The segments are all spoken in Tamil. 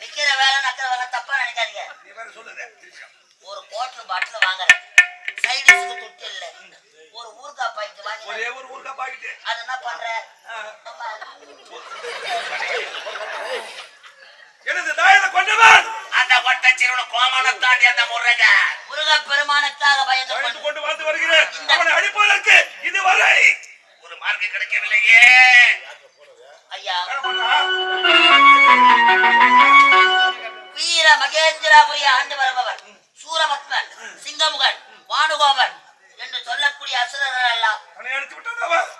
விக்கிற வேலை நக்கிற வேலை தப்பா நினைக்காதீங்க. நீ வேற சொல்லுத ஒரு குவார்டர் பாட்டில் வாங்குறேன். சைடிஸுக்கு துட்டு இல்ல. ஒரு ஊறுகாய் பாக்கெட் வாங்கி ஒரே ஒரு ஊருக்கா பாக்கிட்டு. அது என்ன பண்ற? எனது தாயனை கொண்டவன் அந்த ஒட்ட சிறுவன கோமான தாண்டி அந்த முருக முருக பெருமானுக்காக பயந்து கொண்டு வந்து வருகிறேன். அவனை அடிப்பதற்கு இதுவரை ஒரு மார்க்கு கிடைக்கவில்லையே. ஐயா? வீர மகேந்திராபுரிய ஆண்டு வருபவர் சூரபத்மன் சிங்கமுகன் வானுகோபன் என்று சொல்லக்கூடிய அசுரர்கள் எல்லாம்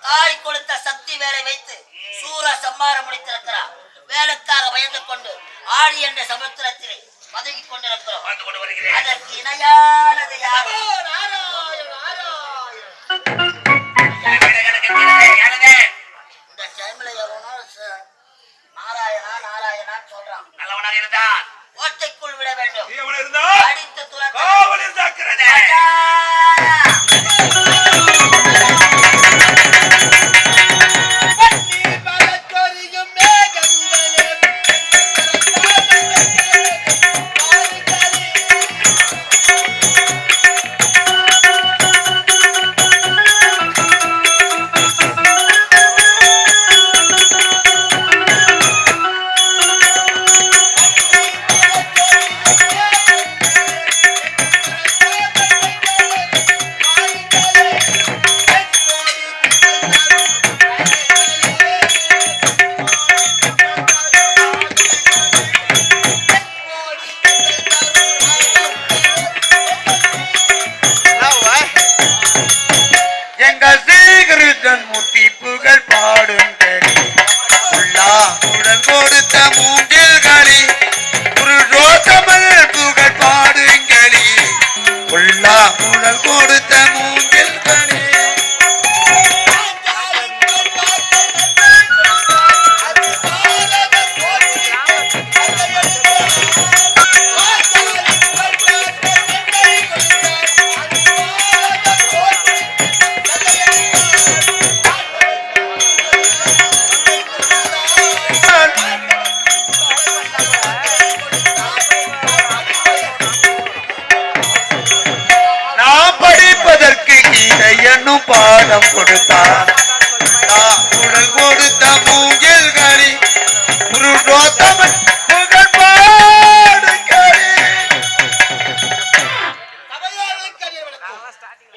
தாய் கொடுத்த சக்தி வேலை வைத்து சூர சம்மாரம் முடித்திருக்கிறார். வேலுக்காக பயந்து கொண்டு ஆடி என்ற சமுத்திரத்திலே பதுங்கிக் கொண்டிருக்கிறோம். அதற்கு இணையானது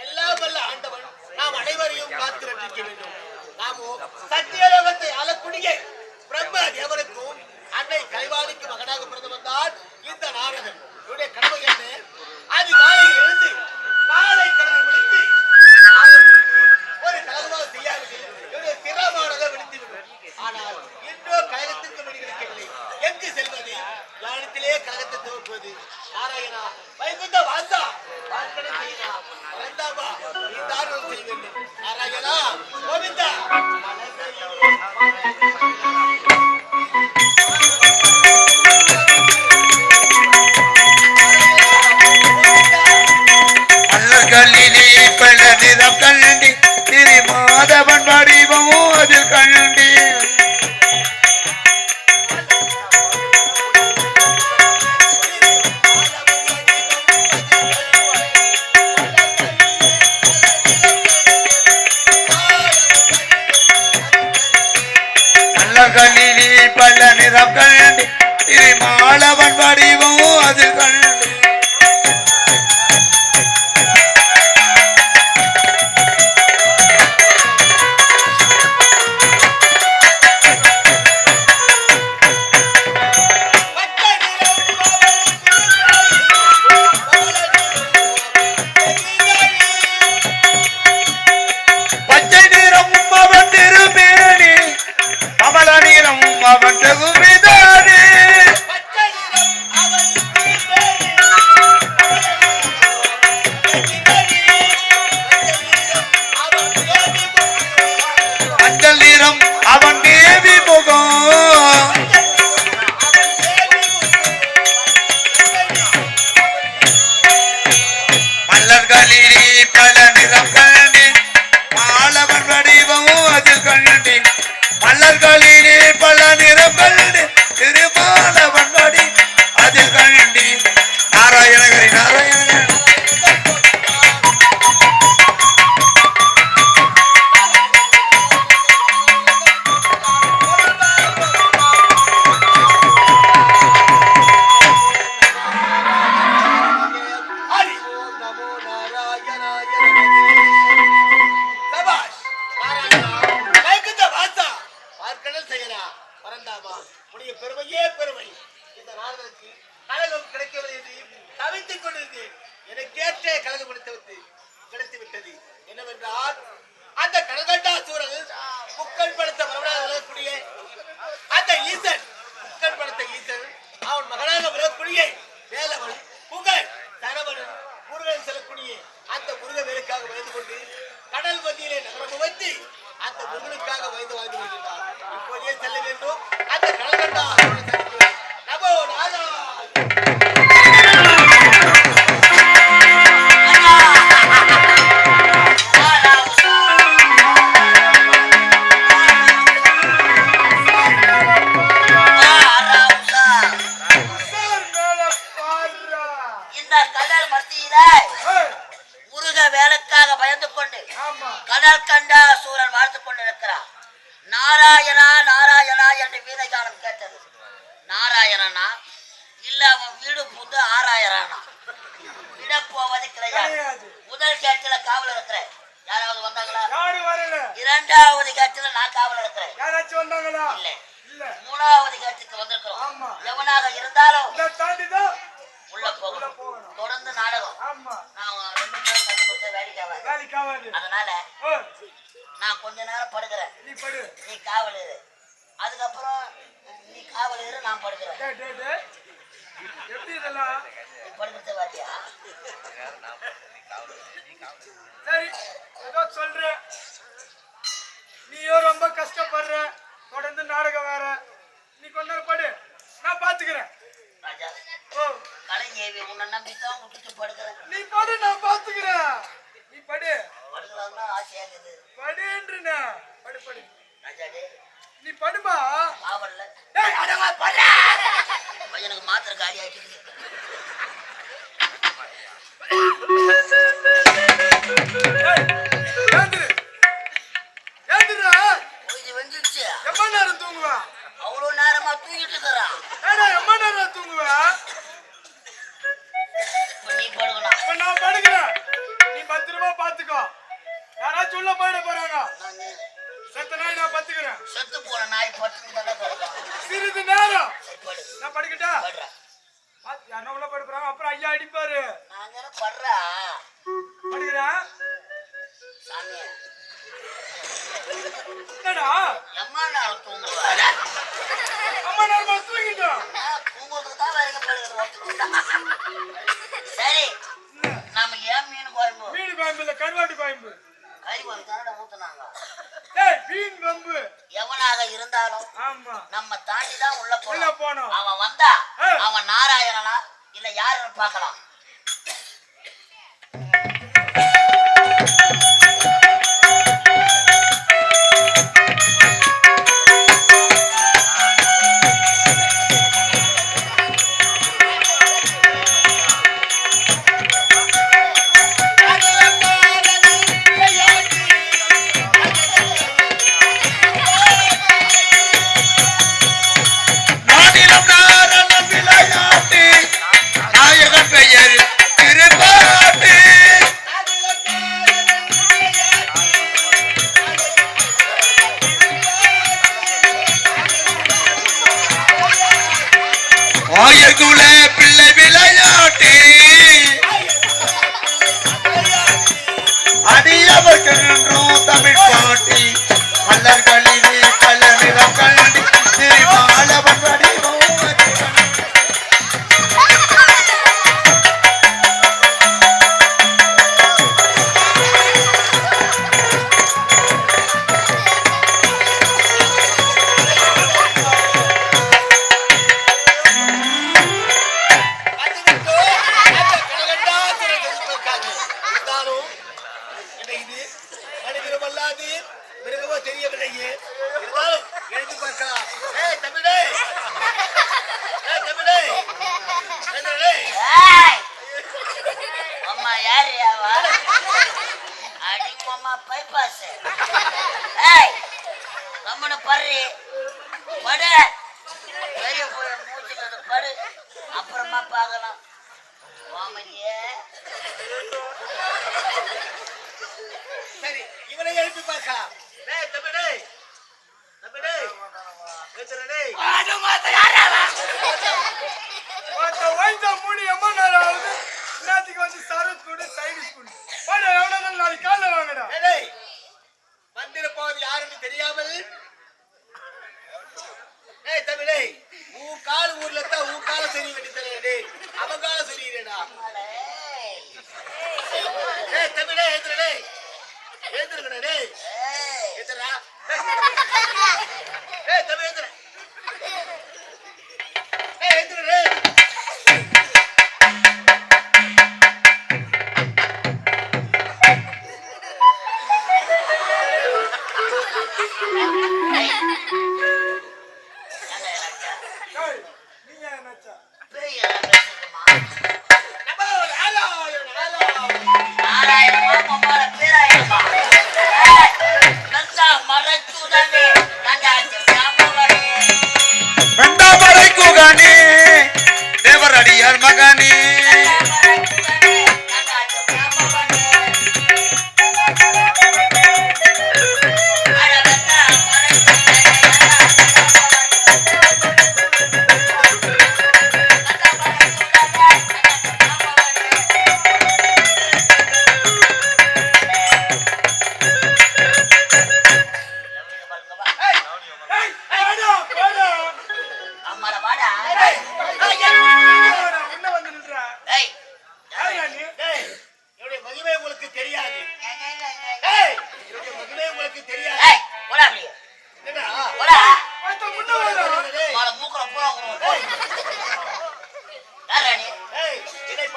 எல்லாம் வல்ல ஆண்டவன் நாம் அனைவரையும் காத்து ரட்சிக்க வேண்டும் நாமோ சத்தியலோகத்தை ஆளக்கூடிய பிரம்ம தேவனுக்கும் அன்னை கலைவாணிக்கு மகனாக பிறந்தவன் தான் இந்த நாரதன் இவருடைய கடமை என்ன அதிகாலையில் எழுந்து காலை கடமை செல்வது கழகத்தை துவக்குவது. நாராயணா வைகுந்த வாசா வாசனை செய்யனா வளர்ந்தாவா நீ தாரணம் செய்ய வேண்டும் Narayana Govinda. Let Allah Kalidi விட போவது கிடையாது. முதல் கேட்டில காவல் இருக்கிறேன். யாராவது வந்தாங்களா? யாரு வரல. இரண்டாவது கேட்டில நான் காவல் இருக்கிறேன். யாராச்சும் வந்தாங்களா? இல்ல. இல்ல. மூணாவது கேட்டுக்கு வந்திருக்கிறோம். எவனாக இருந்தாலும் உள்ள போகணும். தொடர்ந்து நாடகம். ஆமா. நான் ரெண்டு பேரும் கண்டு கொடுத்த வேலைக்கு ஆகாது. அதனால நான் கொஞ்ச நேரம் படுக்கிறேன். நீ படு. நீ காவல் இரு அதுக்கப்புறம் நீ காவல் இரு நான் படுக்கிறேன். எப்படி இதெல்லாம்? சரி ஏதோ சொல்ற நீயோ ரொம்ப கஷ்டப்படுற. தொடர்ந்து நாடகம் வேற. நீ கொண்டு படு. நான் பாத்துக்கிறேன். ஓ. நம்பி தான் விட்டுட்டு நீ படு நான் பாத்துக்கிறேன். நீ படு. படுக்கலாம்னா படுன்றா படு படு. ராஜா நீ படுமா? அடவா படு பையனுக்கு மாத்திரை காலி ஆயிட்டு செத்து போன நாய் கிடக்கும். சிறிது நேரம். நான் படிக்கட்டா? பாத்து, யாருன்னா உள்ள போயிட போறாங்க அப்புறம் ஐயா அடிப்பாரு. நாங்க படுறா. படிக்கிறேன் என்னடா? எம்மா நாள் ஒரு அப்புறமா பார்க்கலாம். சரி இவனை எழுப்பி பார்க்கலாம் டேய் தம்பி டேய். டேய். வெச்சற டேய். ஆடு மாத்த யாராவா மாத்த வைந்த வந்து சரத் கூட சைடிஸ் கூட. வாட எவனா நாளைக்கு கால்ல வாங்கடா? டேய் வந்திர போவது யாருன்னு தெரியாமல். டேய் தம்பி உன் கால் ஊர்ல தான் உன் கால சரி வெட்டி தரேன் அவன் கால சரிடா ஏய். தம்பிடே ஏத்துறடே ஏத்துறடே ஏத்துறா ஏய் தம்பி ஏத்துறேன்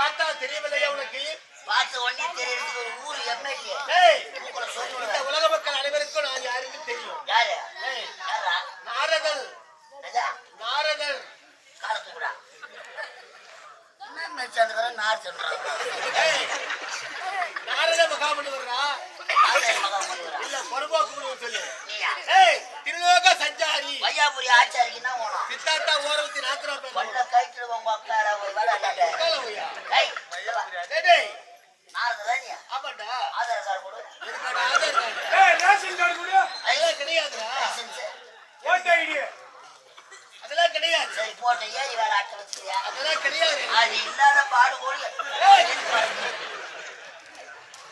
பார்த்தா தெரியவில்லையா உனக்கு பார்த்த உடனே தெரியறதுக்கு ஒரு ஊர் சொல்லி இந்த. உலக மக்கள் அனைவருக்கும் நான் யாருன்னு தெரியும் யாரு? ஏய் யார்ரா? நாரதர் என்னது? நாரதர் காலை தூக்குடா. என்ன நார். ஏய் நாரத மகாமணி வர்றா. இல்ல பொறுப்பாக்கு சொல்லு திருலோக சஞ்சாரி வையாபுரி ஆச்சாரிக்கு என்ன வேணும்? சித்தார்த்தா ஓரவத்தி நாத்திரா பேச கொல்ல கயிற்றுல உங்க அக்கால ஒரு வேலை. ஏய், உள்ள வா. டேய் நாரதரா நீ? ஆமாண்டா. ஆதார் கார்டு கொடு. இருக்கடா ஆதார் கார்டு? ஏய் ரேஷன் கார்டு கொடு. அதெல்லாம் கிடையாதுடா. லைசென்ஸ். ஓட்ட ஐடி அதெல்லாம் கிடையாது. சரி போட்ட ஏறி வேலை ஆட்ட வச்சுக்கிறியா? அதெல்லாம் கிடையாது. அது இல்லாத பாடு